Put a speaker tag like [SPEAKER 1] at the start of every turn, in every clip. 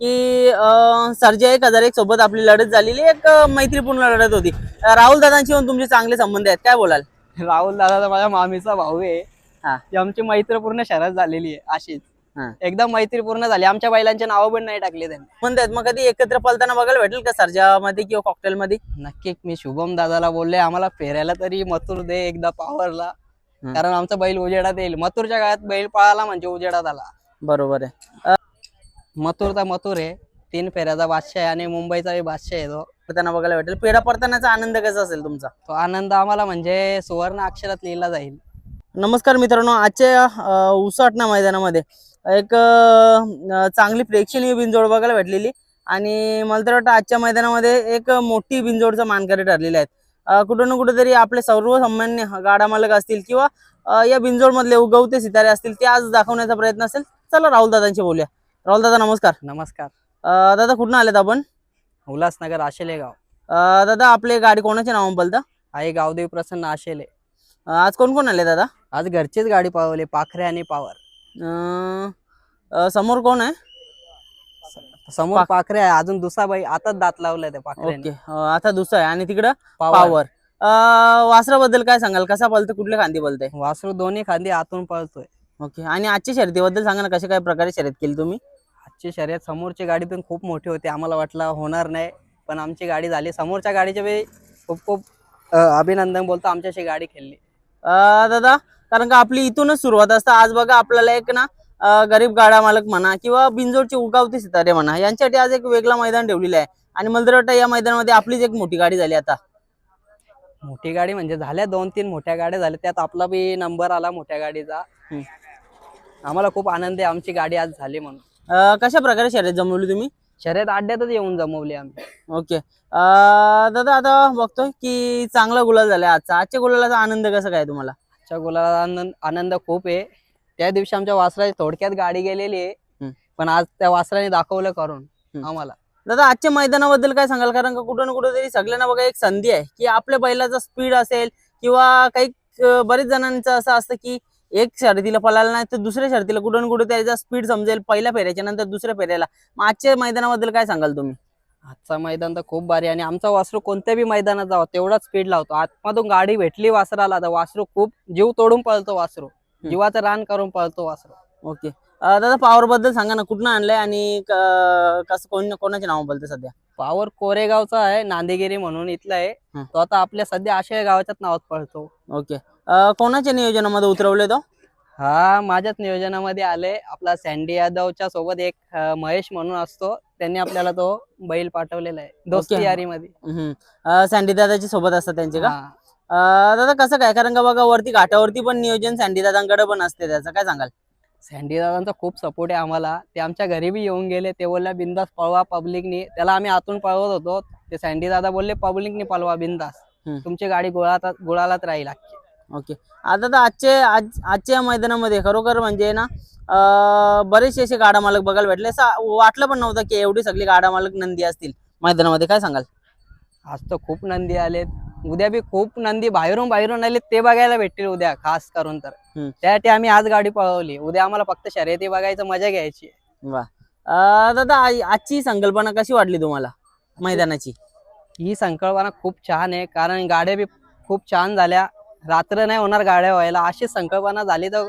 [SPEAKER 1] की सर्जा एक हजार एक सोबत आपली लढत झालेली एक मैत्रीपूर्ण लढत होती. राहुल दादांशी पण तुमचे चांगले संबंध आहेत काय बोलाल?
[SPEAKER 2] राहुल दादा तर माझ्या मामीचा भाऊ आहे.
[SPEAKER 1] हा.
[SPEAKER 2] ती आमची मैत्रीपूर्ण शरद झालेली आहे अशीच.
[SPEAKER 1] हा.
[SPEAKER 2] एकदम मैत्रीपूर्ण झाली. आमच्या बैलांचे नावं पण नाही टाकले त्यांनी.
[SPEAKER 1] म्हणतात मग कधी एकत्र पलताना बघायला भेटेल का सर्जा मध्ये किंवा कॉकटेल मध्ये
[SPEAKER 2] नक्की मी शुभम दादाला बोलले आम्हाला फेरायला तरी मथुर दे एकदा पॉवरला. कारण आमचा बैल उजेडात येईल. मथुरच्या काळात बैल पळाला म्हणजे उजेडात आला.
[SPEAKER 1] बरोबर आहे.
[SPEAKER 2] मथुरचा मथुर आहे. तीन फेऱ्याचा बादशाह आहे आणि मुंबईचा बादशाह आहे तो.
[SPEAKER 1] पडताना बघायला भेटेल. पेढा पडतानाचा आनंद कसा असेल तुमचा?
[SPEAKER 2] तो आनंद आम्हाला म्हणजे सुवर्ण अक्षरात लिहिला जाईल.
[SPEAKER 1] नमस्कार मित्रांनो आजच्या उसाटणा मैदानामध्ये एक अं, चांगली प्रेक्षणीय बिनजोड बघायला भेटलेली. आणि मला तर वाटतं आजच्या मैदानामध्ये एक मोठी बिनजोडचा मानकरी ठरलेले आहेत. अं, कुठं ना कुठेतरी आपले सर्वसामान्य गाडा मालक असतील किंवा अं, या बिनजोड मधले उगवते सितारे असतील ते आज दाखवण्याचा प्रयत्न असेल. चला राहुल दादांशी बोलूया. राहुल दादा नमस्कार.
[SPEAKER 2] नमस्कार.
[SPEAKER 1] अं, दादा कुठून आलेत आपण?
[SPEAKER 2] उल्हासनगर आशेले गाव.
[SPEAKER 1] अं, दादा आपले गाडी कोणाच्या नावाने बोलता?
[SPEAKER 2] आई गावदेवी प्रसन्न आशेले.
[SPEAKER 1] आज कोण कोण आले दादा?
[SPEAKER 2] आज घरचीच गाडी पावली पाखरे आणि पावर.
[SPEAKER 1] अं, अं, समोर कोण आहे?
[SPEAKER 2] समोर पाखरे आहे अजून दुसरा बाई आताच दात लावलाय त्या
[SPEAKER 1] ओके
[SPEAKER 2] पाखरे
[SPEAKER 1] अं, आता दुसरा आहे. आणि तिकडं?
[SPEAKER 2] पावर.
[SPEAKER 1] पावर. वासराबद्दल काय सांगाल? कसा पळतं कुठल्या खांदी पळतंय?
[SPEAKER 2] वासरू दोन्ही खांदी आतून पळतोय.
[SPEAKER 1] ओके आणि आजच्या शर्यतीबद्दल सांगा ना कशा काय प्रकारे शर्यत केली तुम्ही?
[SPEAKER 2] आजची शर्यत समोरची गाडी पण खूप मोठी होती. आम्हाला वाटलं होणार नाही पण आमची गाडी झाली. समोरच्या गाडीचे बी खूप खूप अभिनंदन बोलतो आमच्याशी गाडी खेळली.
[SPEAKER 1] दादा कारण का आपली इथूनच सुरुवात असतं. आज बघा आपल्याला एक ना गरीब गाडा मालक म्हणा किंवा बिंजोडचे उगावते सितारे म्हणा यांच्यासाठी आज एक वेगळा मैदान ठेवलेलं आहे. आणि मला तर वाटतं या मैदानामध्ये आपलीच एक मोठी गाडी झाली आता.
[SPEAKER 2] मोठी गाडी म्हणजे झाल्या दोन तीन मोठ्या गाड्या झाल्या. त्यात आपला बी नंबर आला मोठ्या गाडीचा. आम्हाला खूप आनंद आहे. आमची गाडी आज झाली म्हणून.
[SPEAKER 1] अं, कशा प्रकारे शर्यत जमवली तुम्ही?
[SPEAKER 2] शर्यत अड्ड्यातच येऊन जमवली आम्ही.
[SPEAKER 1] ओके. अं, दादा आता बघतोय की चांगला गुलाल झालाय आजचा. आजच्या गुलालाचा आनंद कसा काय तुम्हाला?
[SPEAKER 2] आजच्या गुलाला आनंद आनंद खूप आहे. त्या दिवशी आमच्या वासराची थोडक्यात गाडी गेलेली आहे. पण आज त्या वासराने दाखवलं करून
[SPEAKER 1] हम्म.
[SPEAKER 2] आम्हाला.
[SPEAKER 1] दादा आजच्या मैदानाबद्दल काय सांगाल? कारण का कुठं ना कुठं तरी सगळ्यांना बघा एक संधी आहे की आपल्या बैलाचा स्पीड असेल किंवा काही अं, बरेच जणांचं असं असतं की एक शर्यतीला पळाला नाही तर दुसऱ्या शर्यतीला कुठं ना कुठं त्याचा स्पीड समजेल पहिल्या फेऱ्याच्या नंतर दुसऱ्या फेऱ्याला. मग आजच्या मैदानाबद्दल काय सांगाल तुम्ही?
[SPEAKER 2] आजचा मैदान तर खूप भारी आणि आमचा वासरू कोणत्या बी मैदानात जावं तेवढाच स्पीड लावतो. आतमधून गाडी भेटली वासराला तर वासरू खूप जीव तोडून पळतो वासरू. जीवाचं रान करून पळतो वासरू.
[SPEAKER 1] ओके. दादा पॉवर बद्दल सांगा ना कुठनं आणलंय आणि कसं कोण कोणाचे नाव बोलते सध्या?
[SPEAKER 2] पावर कोरेगावचा आहे नांदेगिरी म्हणून इथला आहे. तो आता आपल्या सध्या आशय गावाच्याच नावात पळतो.
[SPEAKER 1] ओके. अं, कोणाच्या नियोजनामध्ये उतरवले तो?
[SPEAKER 2] हा माझ्याच नियोजनामध्ये आले. आपला सँडी यादवच्या सोबत एक अं, महेश म्हणून असतो. त्यांनी आपल्याला तो बैल पाठवलेला आहे. दोस्ती
[SPEAKER 1] ओके.
[SPEAKER 2] यारीमध्ये.
[SPEAKER 1] हम्म. अं, सँडी दादाची सोबत असतात त्यांचे का?
[SPEAKER 2] हा.
[SPEAKER 1] अं, दादा कसं काय? कारण का बघा वरती घाटावरती पण नियोजन सँडी दादांकडे पण असते त्याचं. काय सांगाल?
[SPEAKER 2] सँडी दादांचा खूप सपोर्ट आहे आम्हाला. ते आमच्या घरी बी येऊन गेले. ते बोलले बिंदास पळवा पब्लिकनी. त्याला आम्ही आतून पळवत होतो. ते सँडी दादा बोलले पब्लिकनी पळवा बिंदास.
[SPEAKER 1] हम्म.
[SPEAKER 2] तुमची गाडी गुळात गुळालाच राहील अख्खी.
[SPEAKER 1] ओके. आता तर आजचे आज आजच्या मैदानामध्ये खरोखर म्हणजे ना बरेचसे असे गाडा मालक बघायला भेटले. असं वाटलं पण नव्हतं की एवढी सगळी गाडा मालक नंदी असतील मैदानामध्ये. काय सांगाल?
[SPEAKER 2] आज तर खूप नंदी आलेत. उद्या बी खूप नंदी बाहेरून बाहेरून आले ते बघायला भेटतील उद्या खास करून तर. त्यासाठी आम्ही आज गाडी पळवली. उद्या आम्हाला फक्त शर्यती बघायचं मजा घ्यायची.
[SPEAKER 1] वा. दादा आजची संकल्पना कशी वाटली तुम्हाला मैदानाची?
[SPEAKER 2] ही संकल्पना खूप छान आहे कारण गाड्या बी खूप छान झाल्या. रात्र नाही होणार गाड्या व्हायला. अशी संकल्पना झाली तर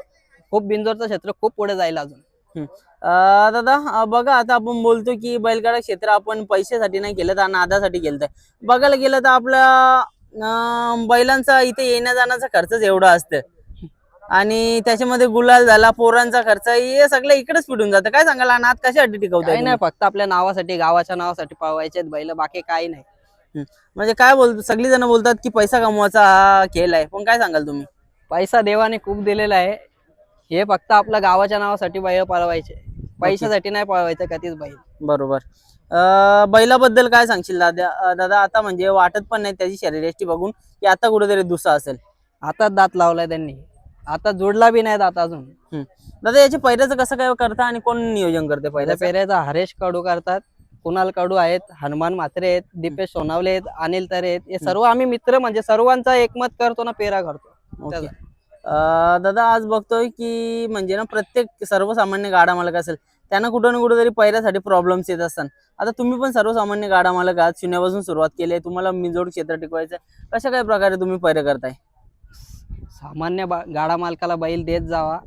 [SPEAKER 2] खूप बिंजोरचं क्षेत्र खूप पुढे जाईल अजून.
[SPEAKER 1] अं, दादा अं, बघा आता आपण बोलतो की बैलगाडा क्षेत्र आपण पैशासाठी नाही केलं तर नादासाठी केलं बघायला गेलं तर आपल्या अं, बैलांचा इथे येण्या जाण्याचा खर्चच एवढा असतं आणि त्याच्यामध्ये गुलाल झाला पोरांचा खर्च हे सगळं इकडेच पिटून जातं. काय सांगाल? हा नाद कशासाठी
[SPEAKER 2] काही
[SPEAKER 1] टिकवताय
[SPEAKER 2] नाही फक्त आपल्या नावासाठी गावाच्या नावासाठी पळवायचे बैल बाकी काही नाही.
[SPEAKER 1] म्हणजे काय बोलतो सगळी जण बोलतात की पैसा कमवायचा हा खेळ आहे. पण काय सांगाल तुम्ही?
[SPEAKER 2] पैसा देवाने खूप दिलेला आहे. हे फक्त आपल्या गावाच्या नावासाठी बैल पळवायचे. पैशासाठी नाही पळवायचं कधीच बैल.
[SPEAKER 1] बरोबर. अं, बैलाबद्दल काय सांगशील दादा? अं, दादा आता म्हणजे वाटत पण नाही त्याची शरीरयष्टी बघून की आता कुठेतरी दुसरा असेल.
[SPEAKER 2] आता दात लावलाय त्यांनी. आता जोडला बी नाही दात अजून.
[SPEAKER 1] हम्म. दादा याच्या पैऱ्याचं कसं काय करता आणि कोण नियोजन करते
[SPEAKER 2] पहिल्या
[SPEAKER 1] पहिल्या
[SPEAKER 2] पेऱ्याचा हरेश कडू करतात. कुणाल कडू आहेत हनुमान म्हात्रे आहेत दीपेश सोनावले आहेत अनिल तरे आहेत. हे सर्व आम्ही मित्र म्हणजे सर्वांचा एकमत करतो ना पेरा करतो
[SPEAKER 1] ओके.
[SPEAKER 2] त्याचा.
[SPEAKER 1] अं, दादा आज बघतोय की म्हणजे ना प्रत्येक सर्वसामान्य गाडा मालक असेल त्यांना कुठं ना कुठं तरी पहिल्यासाठी प्रॉब्लेम्स येत असतात. आता तुम्ही पण सर्वसामान्य गाडा मालक आहात शून्यापासून सुरुवात केली आहे तुम्हाला मिंजोड क्षेत्र टिकवायचं आहे. कशा काय प्रकारे तुम्ही पैरे करताय?
[SPEAKER 2] सामान्य बा- गाडा मालकाला बैल देत जावा.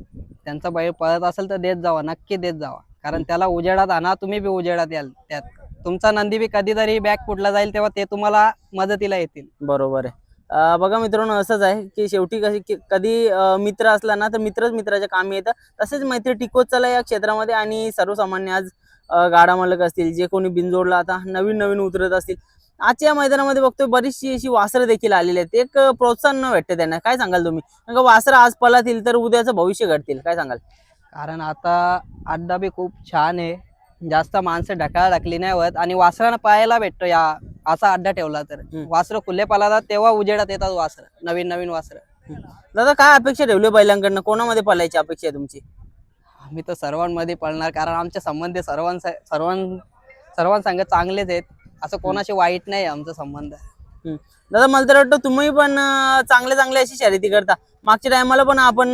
[SPEAKER 2] त्यांचा बैल पळत असेल तर देत जावा नक्की देत जावा. कारण त्याला उजेडात आणा तुम्ही बी उजेडात याल त्यात. तुमचा नंदी बी कधीतरी बॅग फुटला जाईल तेव्हा ते तुम्हाला मदतीला येतील.
[SPEAKER 1] बरोबर आहे. अं, बघा मित्रांनो असंच आहे की शेवटी कशी की कधी अं, मित्र असला ना तर मित्रच मित्राच्या कामी येतं. तसेच मैत्री टिकवत चला या क्षेत्रामध्ये आणि सर्वसामान्य आज अं, गाडा मालक असतील जे कोणी बिनजोडला आता नवीन नवीन उतरत असतील आजच्या या मैदानामध्ये बघतोय बरीचशी अशी वासरं देखील आलेली आहेत. एक अं, प्रोत्साहन भेटते त्यांना. काय सांगाल तुम्ही? कारण का वासरं आज पलातील तर उद्याचं भविष्य घडतील. काय सांगाल?
[SPEAKER 2] कारण आता अड्डा बी खूप छान आहे. जास्त माणसं ढकाळ टाकली नाही होत. आणि वासरानं पाहायला भेटतो या असा अड्डा ठेवला तर. वासरं खुले पालातात तेव्हा उजेडात येतात वासरं. नवीन नवीन वासरं.
[SPEAKER 1] दादा काय अपेक्षा ठेवली बैलांकडनं? कोणामध्ये पळायची अपेक्षा आहे तुमची?
[SPEAKER 2] आम्ही तर सर्वांमध्ये पळणार कारण आमचे संबंध सर्वां सर्वां सर्वांसंग चांगलेच आहेत. असं कोणाशी वाईट नाही आमचा संबंध.
[SPEAKER 1] दादा मला तर वाटतं तुम्ही पण चांगले चांगले अशी शर्यती करता. मागच्या टायमाला पण आपण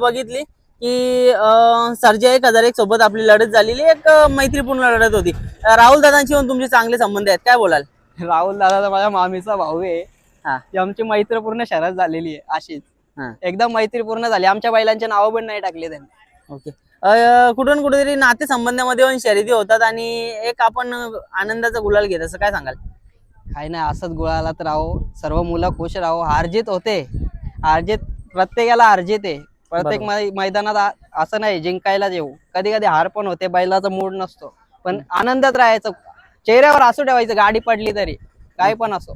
[SPEAKER 1] बघितली. की अं, सर्जा एक हजार एक सोबत आपली लढत झालेली एक मैत्रीपूर्ण लढत होती. राहुल दादांशी पण तुमचे चांगले संबंध आहेत काय बोलाल?
[SPEAKER 2] राहुल दादा तर माझ्या मामीचा भाऊ आहे.
[SPEAKER 1] हा.
[SPEAKER 2] ती आमची मैत्रीपूर्ण शरद झालेली आहे अशीच.
[SPEAKER 1] हा.
[SPEAKER 2] एकदम मैत्रीपूर्ण झाली. आमच्या बैलांचे नावं पण नाही टाकले त्यांनी.
[SPEAKER 1] ओके. अं, कुठून कुठेतरी नाते संबंधामध्ये पण शर्यती होतात आणि एक आपण आनंदाचा गुलाल घेत असं काय सांगाल?
[SPEAKER 2] काही नाही असंच गुळाला तर राहो. सर्व मुलं खुश राहो. हारजीत होते. हारजीत प्रत्येकाला हारजीत आहे. प्रत्येक मै- मैदानात आ- असं नाही जिंकायला येऊ. कधी कधी हार पण होते बैलाचा मूड नसतो. पण आनंदात राहायचं. चेहऱ्यावर असू ठेवायचं गाडी पडली तरी. काय पण असो.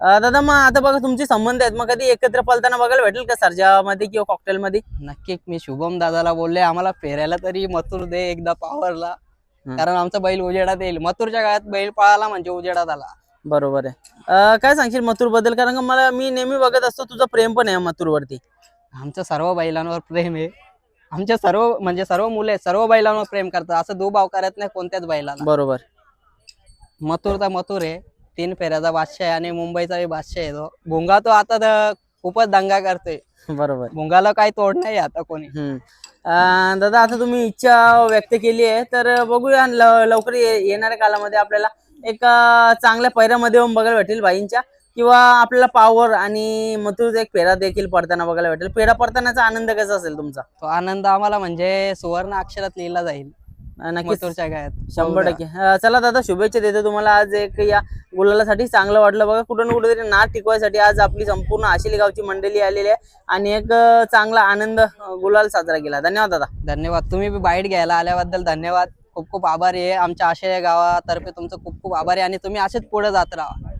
[SPEAKER 1] अं, दादा मग आता बघा तुमचे संबंध आहेत. मग कधी एकत्र पळताना बघायला भेटेल का सर्जामध्ये किंवा कॉकटेल मध्ये
[SPEAKER 2] नक्की मी शुभम दादाला बोलले आम्हाला फेरायला तरी मथुर दे एकदा पॉवरला
[SPEAKER 1] हम्म.
[SPEAKER 2] कारण आमचा बैल उजेडात येईल. मथुरच्या काळात बैल पळाला म्हणजे उजेडात आला.
[SPEAKER 1] बरोबर आहे. अं, काय सांगशील मथुरबद्दल कारण का मला मी नेहमी बघत असतो तुझं प्रेम पण आहे मथुर वरती
[SPEAKER 2] आमचं सर्व बैलांवर प्रेम आहे. आमच्या सर्व म्हणजे सर्व मुले सर्व बैलांवर प्रेम करतात. असं दुभाव करत नाही कोणत्याच बैलाला.
[SPEAKER 1] बरोबर.
[SPEAKER 2] मथुर तर मथुर आहे. तीन फेऱ्याचा बादशाह आहे आणि मुंबईचा बी बादशाह आहे तो. भुंगा तो आता तर खूपच दंगा करतोय.
[SPEAKER 1] बरोबर.
[SPEAKER 2] भुंगाला काही तोड नाही आता कोणी.
[SPEAKER 1] हम्म. अं, दादा आता तुम्ही इच्छा व्यक्त केली आहे तर बघूया ल- लवकर ये- येणाऱ्या कालामध्ये आपल्याला एक अं, चांगल्या पैऱ्यामध्ये येऊन बघायला भेटेल बाईंच्या. किंवा आपल्याला पावर आणि मथुरचा एक फेरा देखील पडताना बघायला भेटेल. फेरा पडतानाचा आनंद कसा असेल तुमचा?
[SPEAKER 2] तो आनंद आम्हाला म्हणजे सुवर्ण अक्षरात लिहिला जाईल. मथुरच्या काळात
[SPEAKER 1] शंभर टक्के. चला दादा शुभेच्छा देतो तुम्हाला. आज एक या गुलालासाठी चांगलं वाटलं बघा. कुठं ना कुठेतरी नाद टिकवायसाठी आज आपली संपूर्ण आशिली गावची मंडळी आलेली आहे आणि एक चांगला आनंद गुलाल साजरा केला. धन्यवाद दादा.
[SPEAKER 2] धन्यवाद. तुम्ही बाईट घ्यायला आल्याबद्दल धन्यवाद. खूप खूप आभारी आहे. आमच्या आशय गावातर्फे तुमचं खूप खूप आभारी आहे आणि तुम्ही असेच पुढे जात राहा.